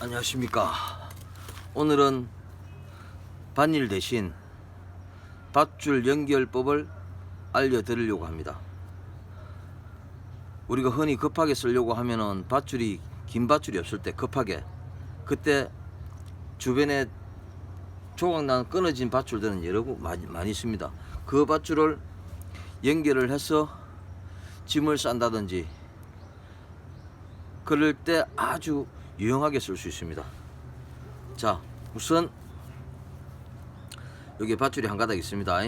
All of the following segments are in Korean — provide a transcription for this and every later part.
안녕하십니까. 오늘은 반일 대신 밧줄 연결법을 알려드리려고 합니다. 우리가 흔히 급하게 쓰려고 하면은 밧줄이 긴 밧줄이 없을 때 급하게 그때 주변에 조각난 끊어진 밧줄들은 여러 구 많이, 많이 있습니다. 그 밧줄을 연결을 해서 짐을 싼다든지 그럴 때 아주 유용하게 쓸 수 있습니다. 자, 우선 여기 밧줄이 한 가닥 있습니다.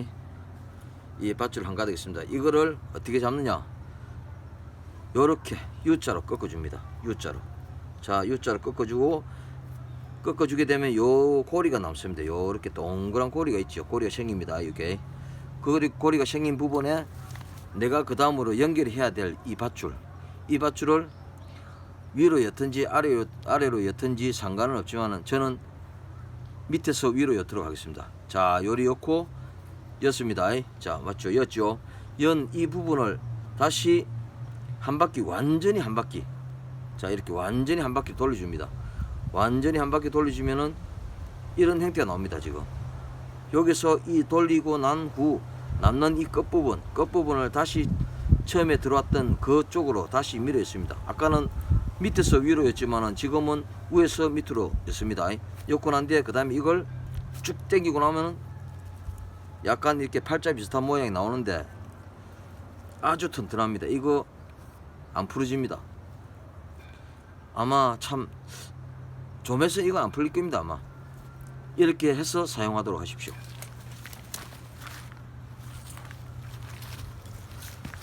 이 밧줄 한 가닥 있습니다. 이거를 어떻게 잡느냐? 요렇게 U자로 꺾어줍니다. U자로. 자, U자로 꺾어주고 꺾어주게 되면 요 고리가 남습니다. 요렇게 동그란 고리가 있죠. 고리가 생깁니다. 이게 그 고리- 고리가 생긴 부분에 내가 그 다음으로 연결해야 될 이 밧줄, 이 밧줄을 위로 옅은지 아래로 아래로 옅은지 상관은 없지만은 저는 밑에서 위로 옅도록 하겠습니다. 자, 요리 옅고 였습니다. 자, 맞죠? 였죠? 연 이 부분을 다시 한 바퀴 완전히 한 바퀴 자 이렇게 완전히 한 바퀴 돌려줍니다 완전히 한 바퀴 돌려주면은 이런 형태가 나옵니다 지금 여기서 이 돌리고 난 후 남는 이 끝부분 끝부분을 다시 처음에 들어왔던 그쪽으로 다시 밀어 있습니다 아까는 밑에서 위로였지만은 지금은 위에서 밑으로 였습니다 엮고 난 뒤에 그 다음에 이걸 쭉 당기고 나면은 약간 이렇게 팔자 비슷한 모양이 나오는데 아주 튼튼합니다 이거 안 풀어집니다. 아마 참 좀해서 이거 안 풀릴 겁니다 아마. 이렇게 해서 사용하도록 하십시오.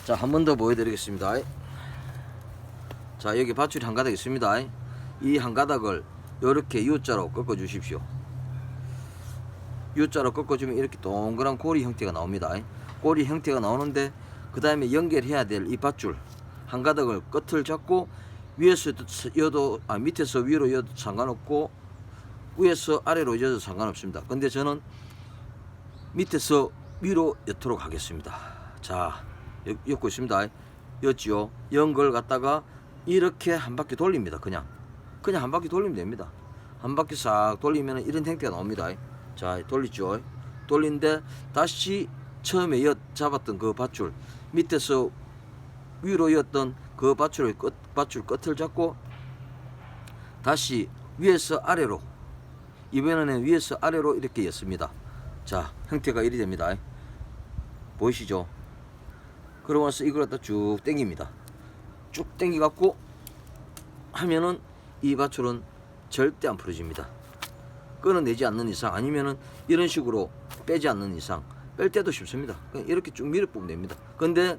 자, 한 번 더 보여드리겠습니다. 자, 여기 밧줄이 한 가닥 있습니다. 이 한 가닥을 이렇게 U자로 꺾어 주십시오. U자로 꺾어주면 이렇게 동그란 고리 형태가 나옵니다. 고리 형태가 나오는데 그 다음에 연결해야 될 이 밧줄 한 가닥을 끝을 잡고 위에서 여도 아 밑에서 위로 여도 상관없고 위에서 아래로 여도 상관없습니다. 근데 저는 밑에서 위로 엿도록 하겠습니다. 자, 엮- 엮고 있습니다. 였지요. 연걸 갖다가 이렇게 한 바퀴 돌립니다. 그냥 그냥 한 바퀴 돌리면 됩니다. 한 바퀴 싹 돌리면 이런 형태가 나옵니다. 자, 돌리죠. 돌린데 다시 처음에 엿 잡았던 그 밧줄 밑에서 위로 였던 그 밧줄의 끝, 밧줄 끝을 잡고 다시 위에서 아래로 이번에는 위에서 아래로 이렇게 였습니다. 자, 형태가 이리 됩니다. 보이시죠? 그러고 나서 이걸 갖다 쭉 당깁니다. 쭉 당겨 갖고 하면은 이 밧줄은 절대 안 풀어집니다. 끊어내지 않는 이상 아니면은 이런 식으로 빼지 않는 이상 뺄 때도 쉽습니다. 이렇게 쭉 밀어 뽑으면 됩니다. 근데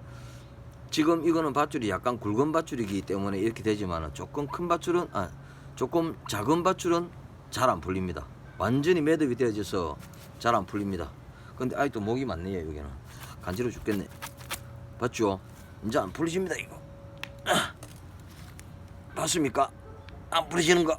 지금 이거는 밧줄이 약간 굵은 밧줄이기 때문에 이렇게 되지만 조금 큰 밧줄은 아 조금 작은 밧줄은 잘 안 풀립니다. 완전히 매듭이 되어져서 잘 안 풀립니다. 근데 아직도 목이 많네요 여기는 간지러 죽겠네. 봤죠? 이제 안 풀리십니다 이거. 봤습니까? 안 부러지는 거.